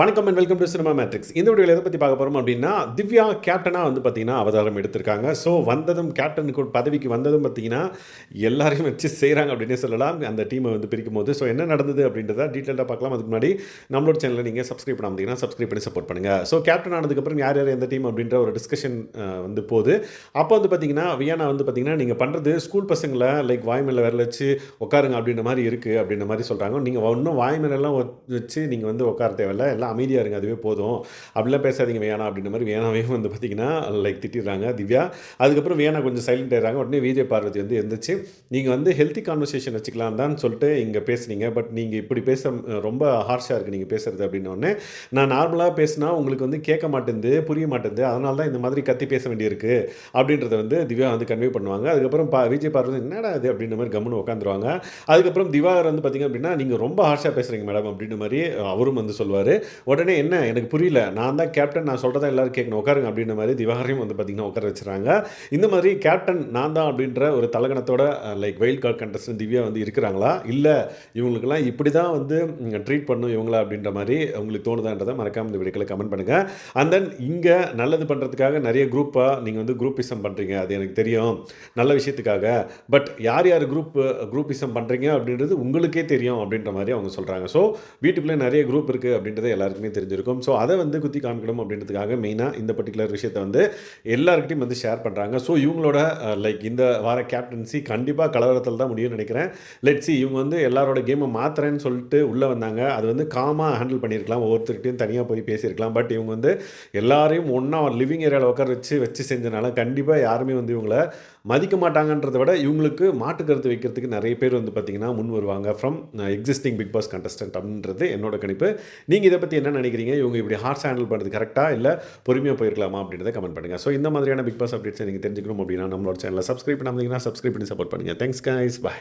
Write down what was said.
வணக்கம் and welcome to cinema matrix இந்த வீடியோவில் எதை பற்றி பார்க்க போகிறோம் அப்படின்னா திவ்யா கேப்டனாக வந்து பார்த்தீங்கன்னா அவதாரம் எடுத்திருக்காங்க. ஸோ வந்ததும் கேப்டனுக்கு பதவிக்கு வந்ததும் பார்த்தீங்கன்னா எல்லாரையும் வச்சு செய்கிறாங்க அப்படின்னே சொல்லலாம். அந்த டீமை வந்து பிரிக்கும் போது ஸோ என்ன நடந்தது அப்படின்றத டீட்டெயிலாக பார்க்கலாம். அதுக்கு முன்னாடி நம்மளோட சேனலில் நீங்கள் சப்ஸ்கிரைப் பண்ணாமத்தீங்கன்னா சப்ஸ்கிரைப் பண்ணி சப்போர்ட் பண்ணுங்கள் ஸோ கேப்டன் ஆனதுக்கப்புறம் யார் யார் எந்த டீம் அப்படின்ற ஒரு டிஸ்கஷன் வந்து போகுது. அப்போ வந்து பார்த்தீங்கன்னா வியானா வந்து பார்த்தீங்கன்னா நீங்கள் பண்ணுறது ஸ்கூல் பசங்களை லைக் வாய்மையில் வேற வச்சு உட்காருங்க அப்படின்ற மாதிரி இருக்குது அப்படின்ற மாதிரி சொல்கிறாங்க நீங்கள் இன்னும் வாய்மையிலலாம் வச்சு நீங்கள் வந்து உட்கார தேவையில்லை. எல்லாம் அமைதியாக இருங்க அதுவே போதும். அப்படிலாம் பேசாதீங்க வேணாம் அப்படின்ற மாதிரி வேணாவையும் வந்து பார்த்தீங்கன்னா லைக் திட்டிடுறாங்க. திவ்யா அதுக்கப்புறம் வேணா கொஞ்சம் சைலண்ட் ஆயிடுறாங்க. உடனே விஜய் பார்வதி வந்து இருந்துச்சு நீங்கள் வந்து ஹெல்த்தி கான்வர்சேஷன் வச்சுக்கலாம் தான் சொல்லிட்டு இங்கே பேசுனீங்க. பட் நீங்கள் இப்படி பேச ரொம்ப ஹார்ஷாக இருக்குது நீங்கள் பேசுகிறது அப்படின்னோடனே நான் நார்மலாக பேசினா உங்களுக்கு வந்து கேட்க மாட்டேங்குது புரிய மாட்டேங்குது அதனால தான் இந்த மாதிரி கத்தி பேச வேண்டியிருக்கு. அப்படின்றத வந்து திவ்யா வந்து கன்வே பண்ணுவாங்க. அதுக்கப்புறம் பா விஜய் பார்வதி என்னடா அது அப்படின்ற மாதிரி கம்முன்னு உட்காந்துருவாங்க அதுக்கப்புறம் திவாகர் வந்து பார்த்தீங்க அப்படின்னா நீங்கள் ரொம்ப ஹார்ஷாக பேசுகிறீங்க மேடம் அப்படின்ற மாதிரி அவரும் வந்து சொல்லுவார். உடனே என்ன? எனக்கு புரியல. நான் தான் கேப்டன் நான் சொல்கிறதா எல்லோரும் கேட்கணும் உட்காருங்க அப்படின்ற மாதிரி திவாகரையும் வந்து பார்த்திங்கன்னா உட்கார வச்சுறாங்க. இந்த மாதிரி கேப்டன் நான் தான் அப்படின்ற ஒரு தலகணத்தோட like wild card contestant Divya வந்து இருக்கிறாங்களா? இல்லை இவங்களுக்கெல்லாம் இப்படி தான் வந்து ட்ரீட் பண்ணும் இவங்களா அப்படின்ற மாதிரி உங்களுக்கு தோணுதான்றதை மறக்காமல் இந்த வீடியோக்களை கமெண்ட் பண்ணுங்கள் அண்ட் தென் இங்கே நல்லது பண்ணுறதுக்காக நிறைய குரூப்பாக நீங்கள் வந்து குரூப்பிசம் பண்ணுறீங்க அது எனக்கு தெரியும். நல்ல விஷயத்துக்காக. பட் யார் யார் குரூப் குரூப்பிசம் பண்ணுறீங்க அப்படின்றது உங்களுக்கே தெரியும் அப்படின்ற மாதிரி அவங்க சொல்கிறாங்க ஸோ வீட்டுக்குள்ளே நிறைய குரூப் இருக்குது அப்படின்றது எல்லாருக்குமே தெரிஞ்சிருக்கும். ஸோ அதை வந்து குத்தி காமிக்கணும் அப்படின்றதுக்காக மெயினாக இந்த பர்டிகுலர் விஷயத்தை வந்து எல்லாருக்கிட்டையும் வந்து ஷேர் பண்ணுறாங்க ஸோ இவங்களோட லைக் இந்த வார கேப்டன்சி கண்டிப்பாக கலவரத்தில் தான் முடியும்னு நினைக்கிறேன். லெட் சி இவங்க வந்து எல்லாரோட கேமை மாத்துறேன்னு சொல்லிட்டு உள்ளே வந்தாங்க. அது வந்து காமாக ஹேண்டில் பண்ணியிருக்கலாம். ஒவ்வொருத்தருக்கிட்டையும் தனியாக போய் பேசியிருக்கலாம். பட் இவங்க வந்து எல்லாரையும் ஒன்றா லிவிங் ஏரியாவில் உட்கார வச்சு வச்சு செஞ்சனால கண்டிப்பாக யாருமே வந்து இவங்கள மதிக்க மாட்டாங்கன்றதை விட இவங்களுக்கு மாட்டு கருத்து வைக்கிறதுக்கு நிறைய பேர் வந்து பார்த்தீங்கன்னா முன் வருவாங்க. From existing Bigg Boss contestant அப்படின்றது என்னோட கணிப்பு. நீங்கள் இதை பற்றி என்ன நினைக்கிறீங்க? இவங்க இப்படி ஹார்ஸ் ஹேண்டில் பண்ணுறது கரெக்டாக இல்லை பொறுமையாக போயிருக்கலாமா? அப்படின்றத கமெண்ட் பண்ணுங்கள் ஸோ இந்த மாதிரியான பிக் பாஸ் அப்டேட்ஸ் நீங்கள் தெரிஞ்சுக்கணும் அப்படின்னா நம்மளோட சேனலில் சப்ஸ்கிரைப் பண்ணாமல் சப்ஸ்கிரைப் பண்ணி சப்போர்ட் பண்ணுங்கள் தேங்க்ஸ் கைஸ் பாய்